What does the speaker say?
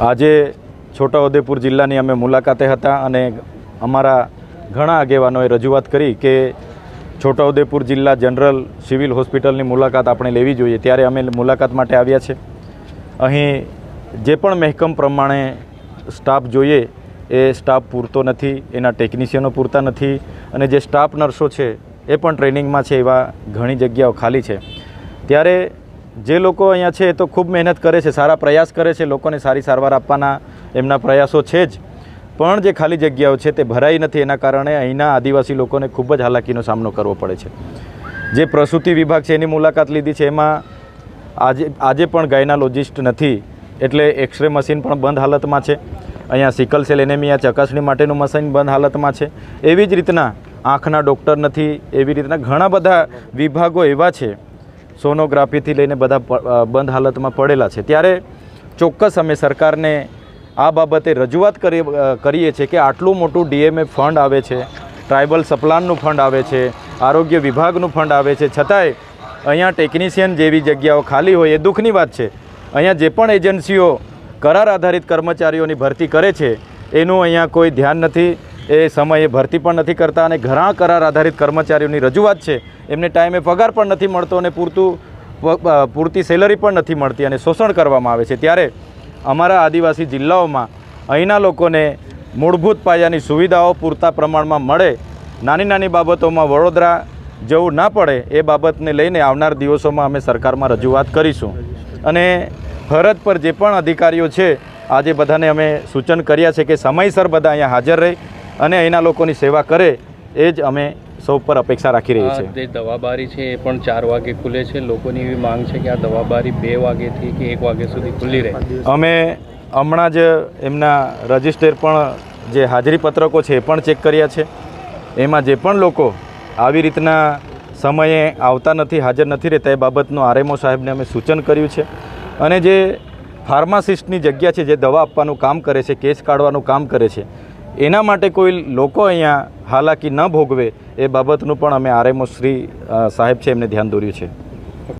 આજે છોટાઉદેપુર જિલ્લાની અમે મુલાકાતે હતા અને અમારા ઘણા આગેવાનોએ રજૂઆત કરી કે છોટાઉદેપુર જિલ્લા જનરલ સિવિલ હોસ્પિટલની મુલાકાત આપણે લેવી જોઈએ. ત્યારે અમે મુલાકાત માટે આવ્યા છે. અહીં જે પણ મહેકમ પ્રમાણે સ્ટાફ જોઈએ, એ સ્ટાફ પૂરતો નથી, એના ટેકનિશિયનો પૂરતા નથી અને જે સ્ટાફ નર્સો છે, એ પણ ટ્રેનિંગમાં છે એવા ઘણી જગ્યાઓ ખાલી છે. ત્યારે જે લોકો અહીંયા છે એ તો ખૂબ મહેનત કરે છે, સારા પ્રયાસ કરે છે, લોકોને સારી સારવાર આપવાના એમના પ્રયાસો છે જ. પણ જે ખાલી જગ્યાઓ છે તે ભરાઈ નથી, એના કારણે અહીંના આદિવાસી લોકોને ખૂબ જ હાલાકીનો સામનો કરવો પડે છે. જે પ્રસૂતિ વિભાગ છે, એની મુલાકાત લીધી છે, એમાં આજે આજે પણ ગાયનાલોજિસ્ટ નથી, એટલે એક્સરે મશીન પણ બંધ હાલતમાં છે. અહીંયા સિકલ સેલ એનેમિયા, ચકાસણી માટેનું મશીન બંધ હાલતમાં છે. એવી જ રીતના આંખના ડૉક્ટર નથી, એવી રીતના ઘણા બધા વિભાગો એવા છે સોનોગ્રાફીથી લઈને બધા બંધ હાલતમાં પડેલા છે. ત્યારે ચોક્કસ અમે સરકારને આ બાબતે રજૂઆત કરી કરીએ છીએ કે આટલું મોટું ડીએમએ ફંડ આવે છે, ટ્રાઇબલ સપ્લાનનું ફંડ આવે છે, આરોગ્ય વિભાગનું ફંડ આવે છે, છતાંય અહીંયા ટેકનિશિયન જેવી જગ્યાઓ ખાલી હોય એ દુઃખની વાત છે. અહીંયા જે પણ એજન્સીઓ કરાર આધારિત કર્મચારીઓની ભરતી કરે છે, એનું અહીંયા કોઈ ધ્યાન નથી. એ સમયે ભરતી પણ નથી કરતા અને ઘણા કરાર આધારિત કર્મચારીઓની રજૂઆત છે. એમને ટાઈમે પગાર પણ નથી મળતો અને પૂરતું પૂરતી સેલરી પણ નથી મળતી અને શોષણ કરવામાં આવે છે. ત્યારે અમારા આદિવાસી જિલ્લાઓમાં અહીંના લોકોને મૂળભૂત પાયાની સુવિધાઓ પૂરતા પ્રમાણમાં મળે, નાની નાની બાબતોમાં વડોદરા જવું ના પડે એ બાબતને લઈને આવનાર દિવસોમાં અમે સરકારમાં રજૂઆત કરીશું. અને ફરજ પર જે પણ અધિકારીઓ છે, આજે બધાને અમે સૂચન કર્યા છે કે સમયસર બધા અહીંયા હાજર રહી. અને અહીંના લોકોની સેવા કરે એ જ અમે સૌ પર અપેક્ષા રાખી રહી છે. જે દવાબારી છે એ પણ ચાર વાગે ખુલે છે. લોકોની એવી માંગ છે કે આ દવાબારી બે વાગ્યાથી કે એક વાગ્યા સુધી ખુલ્લી રહે. અમે હમણાં જ એમના રજિસ્ટર પણ જે હાજરી પત્રકો છે એ પણ ચેક કર્યા છે. એમાં જે પણ લોકો આવી રીતના સમયે આવતા નથી હાજર નથી રહેતા એ બાબતનું આરએમઓ સાહેબને અમે સૂચન કર્યું છે. અને જે ફાર્માસિસ્ટની જગ્યા છે જે દવા આપવાનું કામ કરે છે કેસ કાઢવાનું કામ કરે છે એના માટે કોઈ લોકો અહીંયા હાલાકી ન ભોગવે એ બાબતનું પણ અમે આરએમઓ શ્રી સાહેબ છે, એમને ધ્યાન દોર્યું છે.